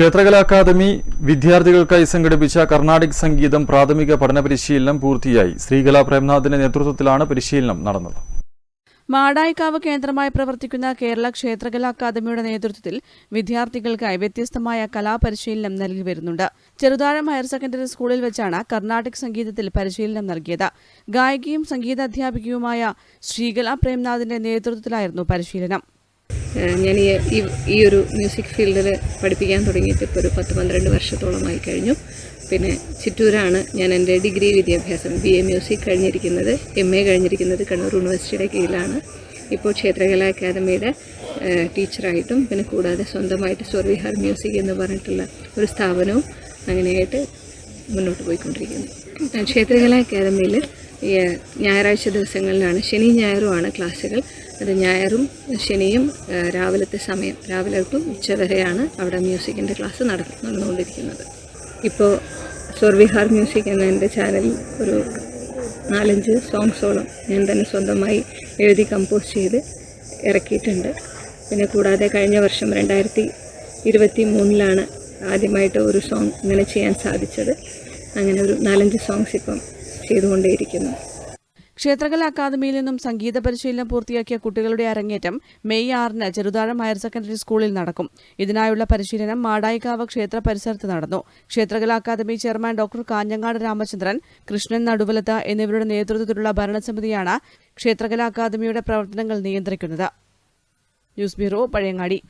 ക്ഷേത്രകലാ academy വിദ്യാർത്ഥികൾക്കായി സംഘടിപ്പിച്ച കർണാടിക് സംഗീതം പ്രാഥമിക പഠന പരിശീലനം പൂർത്തിയായി. ശ്രീകല പ്രേംനാഥിന്റെ നേതൃത്വത്തിലാണ് പരിശീലനം നടന്നത്. മാടായിക്കാവ് കേന്ദ്രമായി പ്രവർത്തിക്കുന്ന കേരള ക്ഷേത്രകലാ അക്കാദമിയുടെ നേതൃത്വത്തിൽ വിദ്യാർത്ഥികൾക്കായി വ്യത്യസ്തമായ കലാപരിശീലനം നൽകി വരുന്നുണ്ട്. ചെറുതാഴം ഹയർ സെക്കൻഡറി സ്കൂളിൽ വെച്ചാണ് കർണാടക സംഗീതത്തിൽ പരിശീലനം നൽകിയത്. ഗായികയും സംഗീതാധ്യാപികയുമായ ശ്രീകല പ്രേംനാഥിന്റെ നേതൃത്വത്തിലായിരുന്നു പരിശീലനം. ഞാൻ ഈ ഈ- ഒരു മ്യൂസിക് ഫീൽഡിൽ പഠിപ്പിക്കാൻ തുടങ്ങിയിട്ട് ഇപ്പോൾ ഒരു പത്ത് പന്ത്രണ്ട് വർഷത്തോളമായി കഴിഞ്ഞു. പിന്നെ ചിറ്റൂരാണ് ഞാൻ എന്റെ ഡിഗ്രി വിദ്യാഭ്യാസം ബി എ മ്യൂസിക് കഴിഞ്ഞിരിക്കുന്നത് എം എ കഴിഞ്ഞിരിക്കുന്നത് കണ്ണൂർ യൂണിവേഴ്സിറ്റിയുടെ കീഴിലാണ്. ഇപ്പോൾ ക്ഷേത്രകല അക്കാദമിയുടെ ടീച്ചറായിട്ടും പിന്നെ കൂടാതെ സ്വന്തമായിട്ട് സ്വർവിഹാർ മ്യൂസിക് എന്ന് പറഞ്ഞിട്ടുള്ള ഒരു സ്ഥാപനവും അങ്ങനെയായിട്ട് മുന്നോട്ട് പോയിക്കൊണ്ടിരിക്കുന്നു. ക്ഷേത്രകല അക്കാദമിയിൽ ഞായറാഴ്ച ദിവസങ്ങളിലാണ്. ശനി ഞായറുമാണ് ക്ലാസ്സുകൾ. അത് ഞായറും ശനിയും രാവിലത്തെ സമയം രാവിലെ തൊട്ട് ഉച്ചവരെയാണ് അവിടെ മ്യൂസിക്കിന്റെ ക്ലാസ് നടന്നു നടന്നുകൊണ്ടിരിക്കുന്നത്. ഇപ്പോൾ സോർവിഹാർ മ്യൂസിക് എന്ന എന്റെ ചാനലിൽ ഒരു നാലഞ്ച് സോങ്സോളം ഞാൻ തന്നെ സ്വന്തമായി എഴുതി കമ്പോസ് ചെയ്ത് ഇറക്കിയിട്ടുണ്ട്. പിന്നെ കൂടാതെ കഴിഞ്ഞ വർഷം രണ്ടായിരത്തി ഇരുപത്തി മൂന്നിലാണ് ആദ്യമായിട്ട് ഒരു സോങ് ഇങ്ങനെ ചെയ്യാൻ സാധിച്ചത്. അങ്ങനെ ഒരു നാലഞ്ച് സോങ്സ് ഇപ്പം ചെയ്തുകൊണ്ടേയിരിക്കുന്നു. ക്ഷേത്രകല അക്കാദമിയിൽ നിന്നും സംഗീത പരിശീലനം പൂർത്തിയാക്കിയ കുട്ടികളുടെ അരങ്ങേറ്റം മെയ് ആറിന് ചെറുതാഴം ഹയർ സെക്കൻഡറി സ്കൂളിൽ നടക്കും. ഇതിനായുള്ള പരിശീലനം മാടായിക്കാവ് ക്ഷേത്ര പരിസരത്ത് നടന്നു. Kshetrakala academy chairman doctor Kanhangad Ramachandran Krishnan Naduvalath എന്നിവരുടെ നേതൃത്വത്തിലുള്ള ഭരണസമിതിയാണ് ക്ഷേത്രകല അക്കാദമിയുടെ പ്രവർത്തനങ്ങൾ നിയന്ത്രിക്കുന്നത്. News bureau Pazhayangadi.